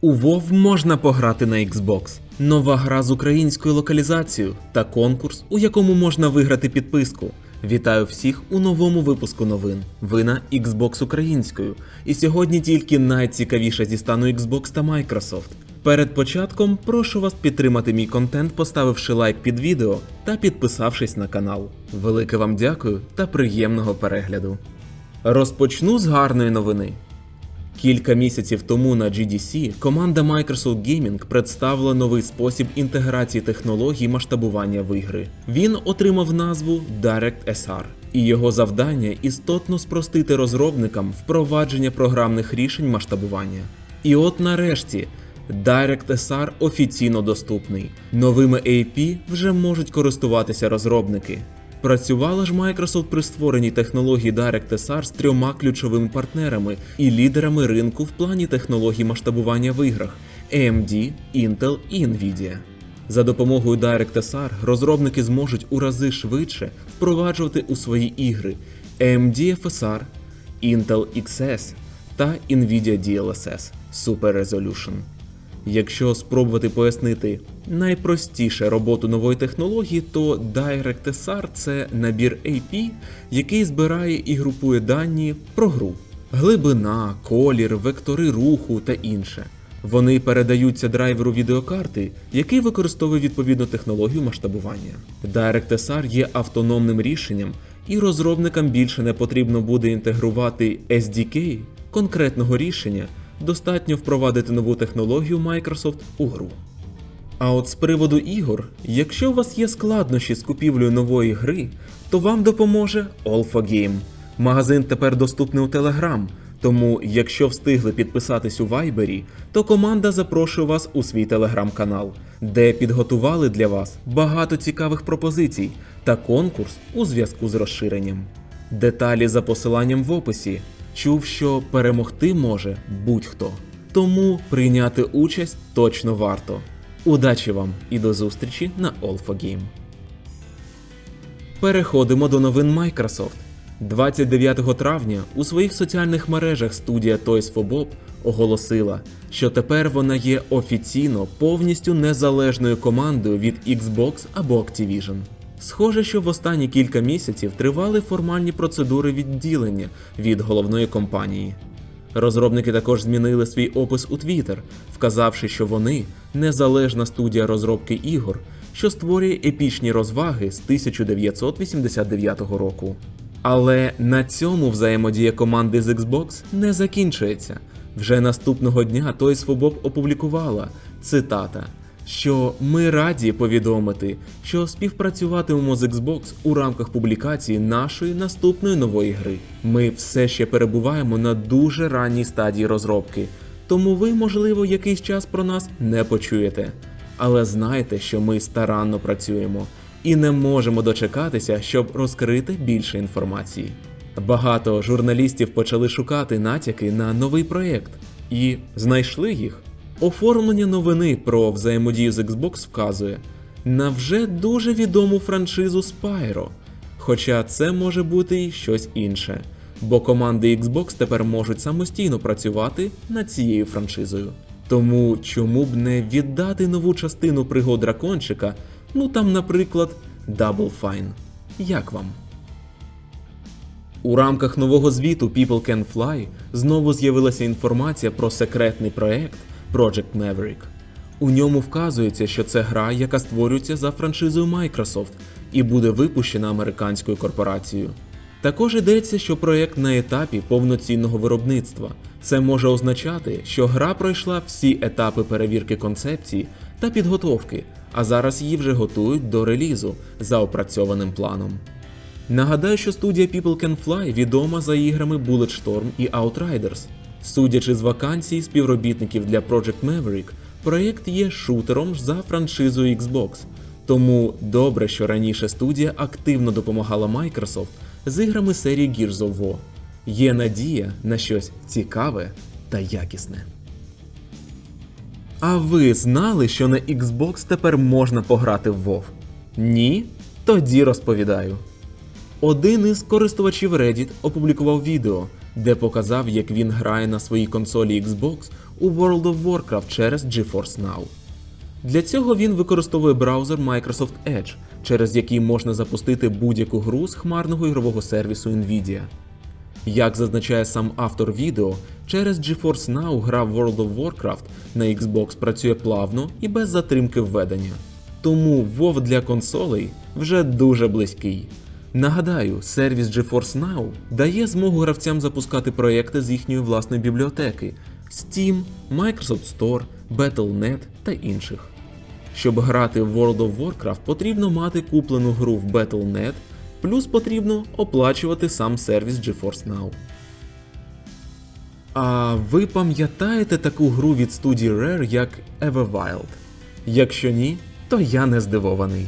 У WoW можна пограти на Xbox. Нова гра з українською локалізацією та конкурс, у якому можна виграти підписку. Вітаю всіх у новому випуску новин. Ви на Xbox українською. І сьогодні тільки найцікавіше зі стану Xbox та Microsoft. Перед початком прошу вас підтримати мій контент, поставивши лайк під відео та підписавшись на канал. Велике вам дякую та приємного перегляду. Розпочну з гарної новини. Кілька місяців тому на GDC команда Microsoft Gaming представила новий спосіб інтеграції технологій масштабування в ігри. Він отримав назву DirectSR, і його завдання істотно спростити розробникам впровадження програмних рішень масштабування. І от нарешті DirectSR офіційно доступний. Новими AP вже можуть користуватися розробники. Працювала ж Microsoft при створенні технології DirectSR з трьома ключовими партнерами і лідерами ринку в плані технологій масштабування в іграх AMD, Intel і Nvidia. За допомогою DirectSR розробники зможуть у рази швидше впроваджувати у свої ігри AMD FSR, Intel XS та Nvidia DLSS Super Resolution. Якщо спробувати пояснити найпростіше роботу нової технології, то DirectSR – це набір AP, який збирає і групує дані про гру, глибина, колір, вектори руху та інше. Вони передаються драйверу відеокарти, який використовує відповідну технологію масштабування. DirectSR є автономним рішенням, і розробникам більше не потрібно буде інтегрувати SDK конкретного рішення. Достатньо впровадити нову технологію Microsoft у гру. А от з приводу ігор, якщо у вас є складнощі з купівлею нової гри, то вам допоможе Alpha Game. Магазин тепер доступний у Telegram, тому якщо встигли підписатись у Вайбері, то команда запрошує вас у свій телеграм-канал, де підготували для вас багато цікавих пропозицій та конкурс у зв'язку з розширенням. Деталі за посиланням в описі. Чув, що перемогти може будь-хто. Тому прийняти участь точно варто. Удачі вам і до зустрічі на Alpha Game. Переходимо до новин Microsoft. 29 травня у своїх соціальних мережах студія Toys for Bob оголосила, що тепер вона є офіційно повністю незалежною командою від Xbox або Activision. Схоже, що в останні кілька місяців тривали формальні процедури відділення від головної компанії. Розробники також змінили свій опис у Twitter, вказавши, що вони незалежна студія розробки ігор, що створює епічні розваги з 1989 року. Але на цьому взаємодія команди з Xbox не закінчується. Вже наступного дня for Bob опублікувала цитата що ми раді повідомити, що співпрацюватимемо з Xbox у рамках публікації нашої наступної нової гри. Ми все ще перебуваємо на дуже ранній стадії розробки, тому ви, можливо, якийсь час про нас не почуєте. Але знайте, що ми старанно працюємо і не можемо дочекатися, щоб розкрити більше інформації. Багато журналістів почали шукати натяки на новий проєкт і знайшли їх. Оформлення новини про взаємодію з Xbox вказує на вже дуже відому франшизу Spyro. Хоча це може бути і щось інше, бо команди Xbox тепер можуть самостійно працювати над цією франшизою. Тому чому б не віддати нову частину пригод дракончика, ну там, наприклад, Double Fine. Як вам? У рамках нового звіту People Can Fly знову з'явилася інформація про секретний проект Project Maverick. У ньому вказується, що це гра, яка створюється за франшизою Microsoft і буде випущена американською корпорацією. Також йдеться, що проєкт на етапі повноцінного виробництва. Це може означати, що гра пройшла всі етапи перевірки концепції та підготовки, а зараз її вже готують до релізу за опрацьованим планом. Нагадаю, що студія People Can Fly відома за іграми Bulletstorm і Outriders. Судячи з вакансій співробітників для Project Maverick, проєкт є шутером за франшизою Xbox. Тому добре, що раніше студія активно допомагала Microsoft з іграми серії Gears of War. Є надія на щось цікаве та якісне. А ви знали, що на Xbox тепер можна пограти в WoW? Ні? Тоді розповідаю. Один із користувачів Reddit опублікував відео, де показав, як він грає на своїй консолі Xbox у World of Warcraft через GeForce Now. Для цього він використовує браузер Microsoft Edge, через який можна запустити будь-яку гру з хмарного ігрового сервісу Nvidia. Як зазначає сам автор відео, через GeForce Now гра World of Warcraft на Xbox працює плавно і без затримки введення. Тому WoW для консолей вже дуже близький. Нагадаю, сервіс GeForce Now дає змогу гравцям запускати проекти з їхньої власної бібліотеки Steam, Microsoft Store, Battle.net та інших. Щоб грати в World of Warcraft, потрібно мати куплену гру в Battle.net, плюс потрібно оплачувати сам сервіс GeForce Now. А ви пам'ятаєте таку гру від студії Rare як Everwild? Якщо ні, то я не здивований.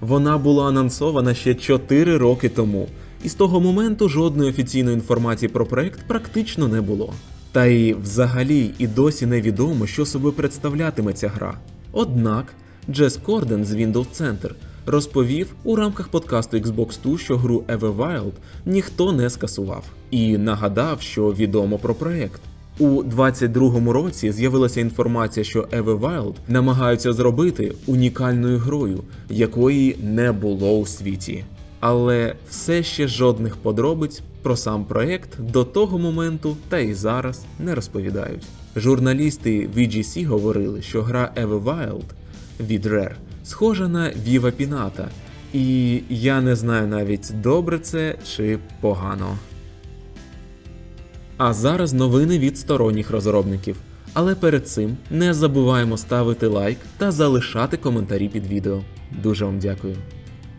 Вона була анонсована ще 4 роки тому, і з того моменту жодної офіційної інформації про проект практично не було. Та й взагалі і досі невідомо, що собою представлятиме ця гра. Однак Джес Корден з Windows Center розповів у рамках подкасту Xbox 2, що гру Everwild ніхто не скасував, і нагадав, що відомо про проект. У 22-му році з'явилася інформація, що Everwild намагаються зробити унікальною грою, якої не було у світі. Але все ще жодних подробиць про сам проект до того моменту та й зараз не розповідають. Журналісти VGC говорили, що гра Everwild від Rare схожа на Viva Pinata, і я не знаю навіть добре це чи погано. А зараз новини від сторонніх розробників. Але перед цим не забуваємо ставити лайк та залишати коментарі під відео. Дуже вам дякую.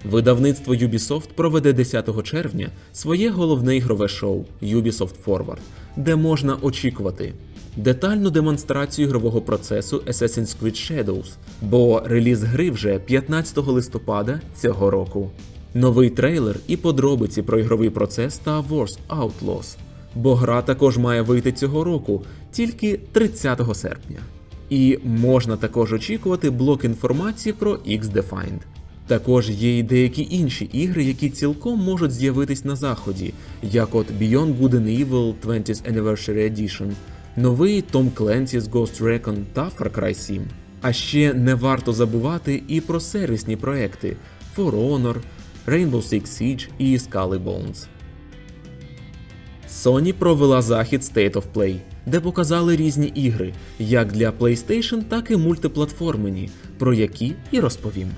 Видавництво Ubisoft проведе 10 червня своє головне ігрове шоу Ubisoft Forward, де можна очікувати детальну демонстрацію ігрового процесу Assassin's Creed Shadows, бо реліз гри вже 15 листопада цього року. Новий трейлер і подробиці про ігровий процес Star Wars Outlaws, бо гра також має вийти цього року, тільки 30 серпня. І можна також очікувати блок інформації про X-Defined. Також є і деякі інші ігри, які цілком можуть з'явитись на заході, як от Beyond Good and Evil 20th Anniversary Edition, новий Tom Clancy's Ghost Recon та Far Cry 7. А ще не варто забувати і про сервісні проекти For Honor, Rainbow Six Siege і Scully Bones. Sony провела захід State of Play, де показали різні ігри, як для PlayStation, так і мультиплатформені, про які і розповім.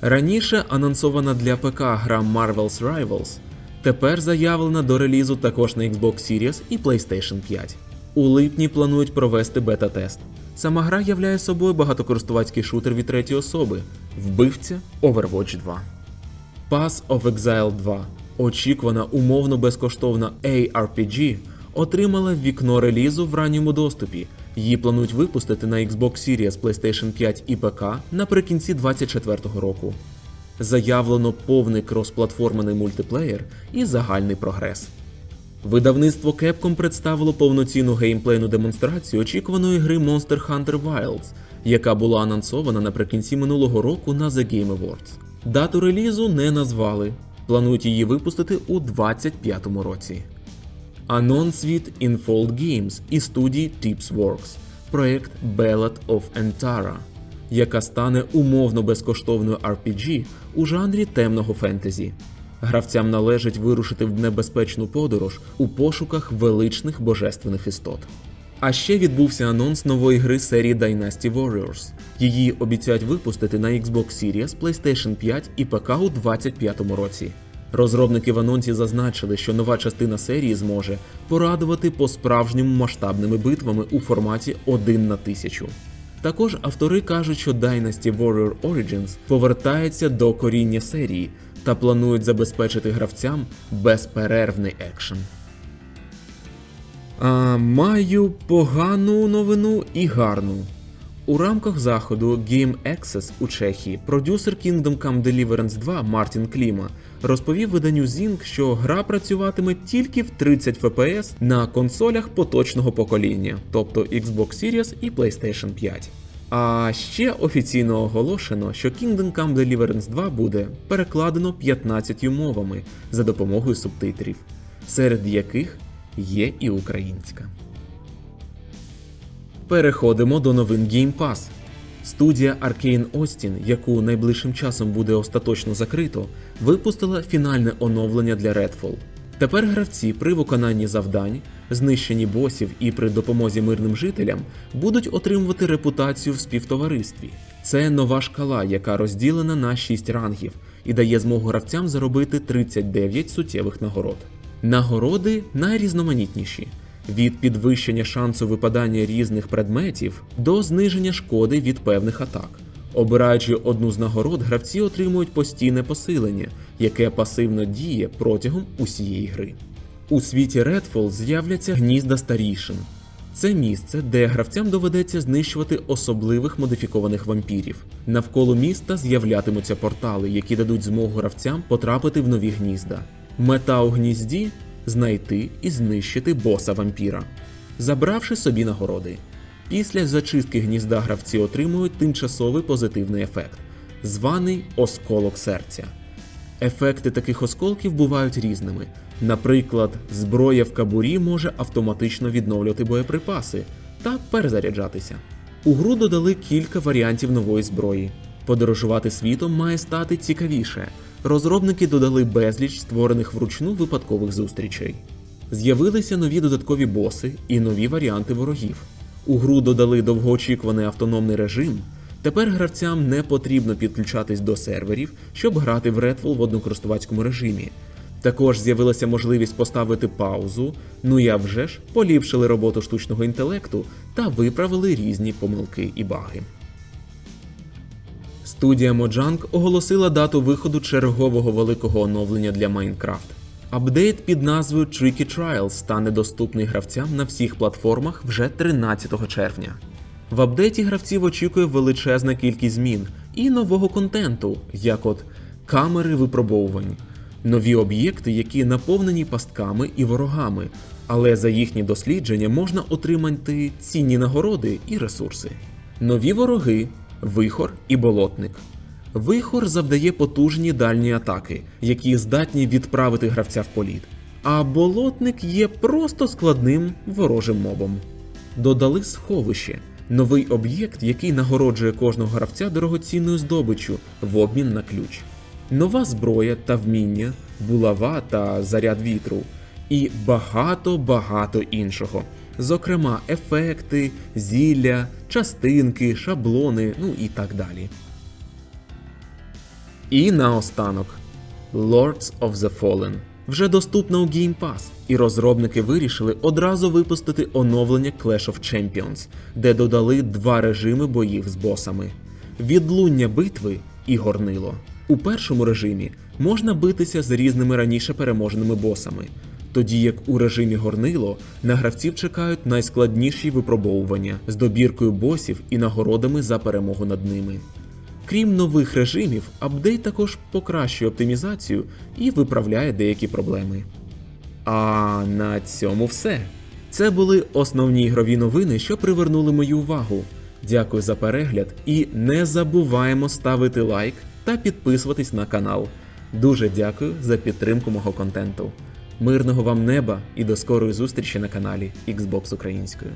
Раніше анонсована для ПК гра Marvel's Rivals, тепер заявлена до релізу також на Xbox Series і PlayStation 5. У липні планують провести бета-тест. Сама гра являє собою багатокористувацький шутер від третьої особи, вбивця Overwatch 2. Pass of Exile 2, очікувана умовно безкоштовна ARPG, отримала вікно релізу в ранньому доступі. Її планують випустити на Xbox Series, PlayStation 5 і ПК наприкінці 2024 року. Заявлено повний кросплатформений мультиплеєр і загальний прогрес. Видавництво Capcom представило повноцінну геймплейну демонстрацію очікуваної гри Monster Hunter Wilds, яка була анонсована наприкінці минулого року на The Game Awards. Дату релізу не назвали. Планують її випустити у 2025 році. Анонс від Infold Games і студії Tipsworks, проект Ballad of Antara, яка стане умовно безкоштовною RPG у жанрі темного фентезі. Гравцям належить вирушити в небезпечну подорож у пошуках величних божественних істот. А ще відбувся анонс нової гри серії Dynasty Warriors. Її обіцяють випустити на Xbox Series, PlayStation 5 і ПК у 2025 році. Розробники в анонсі зазначили, що нова частина серії зможе порадувати по-справжньому масштабними битвами у форматі 1 на 1000. Також автори кажуть, що Dynasty Warrior Origins повертається до коріння серії та планують забезпечити гравцям безперервний екшен. А, маю погану новину і гарну. У рамках заходу Game Access у Чехії продюсер Kingdom Come Deliverance 2 Мартін Кліма розповів виданню Zing, що гра працюватиме тільки в 30 FPS на консолях поточного покоління, тобто Xbox Series і PlayStation 5. А ще офіційно оголошено, що Kingdom Come Deliverance 2 буде перекладено 15 мовами за допомогою субтитрів, серед яких є і українська. Переходимо до новин Game Pass. Студія Arcane Austin, яку найближчим часом буде остаточно закрито, випустила фінальне оновлення для Redfall. Тепер гравці при виконанні завдань, знищенні босів і при допомозі мирним жителям будуть отримувати репутацію в співтоваристві. Це нова шкала, яка розділена на 6 рангів і дає змогу гравцям заробити 39 суттєвих нагород. Нагороди найрізноманітніші від підвищення шансу випадання різних предметів до зниження шкоди від певних атак. Обираючи одну з нагород, гравці отримують постійне посилення, яке пасивно діє протягом усієї гри. У світі Redfall з'являться гнізда старішин. Це місце, де гравцям доведеться знищувати особливих модифікованих вампірів. Навколо міста з'являтимуться портали, які дадуть змогу гравцям потрапити в нові гнізда. Мета у гнізді знайти і знищити боса вампіра, забравши собі нагороди. Після зачистки гнізда гравці отримують тимчасовий позитивний ефект, званий осколок серця. Ефекти таких осколків бувають різними. Наприклад, зброя в кабурі може автоматично відновлювати боєприпаси та перезаряджатися. У гру додали кілька варіантів нової зброї. Подорожувати світом має стати цікавіше. Розробники додали безліч створених вручну випадкових зустрічей. З'явилися нові додаткові боси і нові варіанти ворогів. У гру додали довгоочікуваний автономний режим. Тепер гравцям не потрібно підключатись до серверів, щоб грати в Redfall в однокористувацькому режимі. Також з'явилася можливість поставити паузу, ну я вже ж поліпшили роботу штучного інтелекту та виправили різні помилки і баги. Студія Mojang оголосила дату виходу чергового великого оновлення для Minecraft. Апдейт під назвою Tricky Trials стане доступний гравцям на всіх платформах вже 13 червня. В апдейті гравців очікує величезна кількість змін і нового контенту, як от камери випробовувань, нові об'єкти, які наповнені пастками і ворогами, але за їхні дослідження можна отримати цінні нагороди і ресурси. Нові вороги, вихор і болотник. Вихор завдає потужні дальні атаки, які здатні відправити гравця в політ. А болотник є просто складним ворожим мобом. Додали сховище новий об'єкт, який нагороджує кожного гравця дорогоцінною здобиччю в обмін на ключ. Нова зброя та вміння, булава та заряд вітру, і багато-багато іншого. Зокрема, ефекти, зілля, частинки, шаблони, ну і так далі. І наостанок Lords of the Fallen вже доступна у Game Pass, і розробники вирішили одразу випустити оновлення Clash of Champions, де додали два режими боїв з босами: відлуння битви і горнило. У першому режимі можна битися з різними раніше переможеними босами, тоді як у режимі горнило на гравців чекають найскладніші випробовування з добіркою босів і нагородами за перемогу над ними. Крім нових режимів, апдейт також покращує оптимізацію і виправляє деякі проблеми. А на цьому все. Це були основні ігрові новини, що привернули мою увагу. Дякую за перегляд і не забуваємо ставити лайк та підписуватись на канал. Дуже дякую за підтримку мого контенту. Мирного вам неба і до скорої зустрічі на каналі Xbox Українською.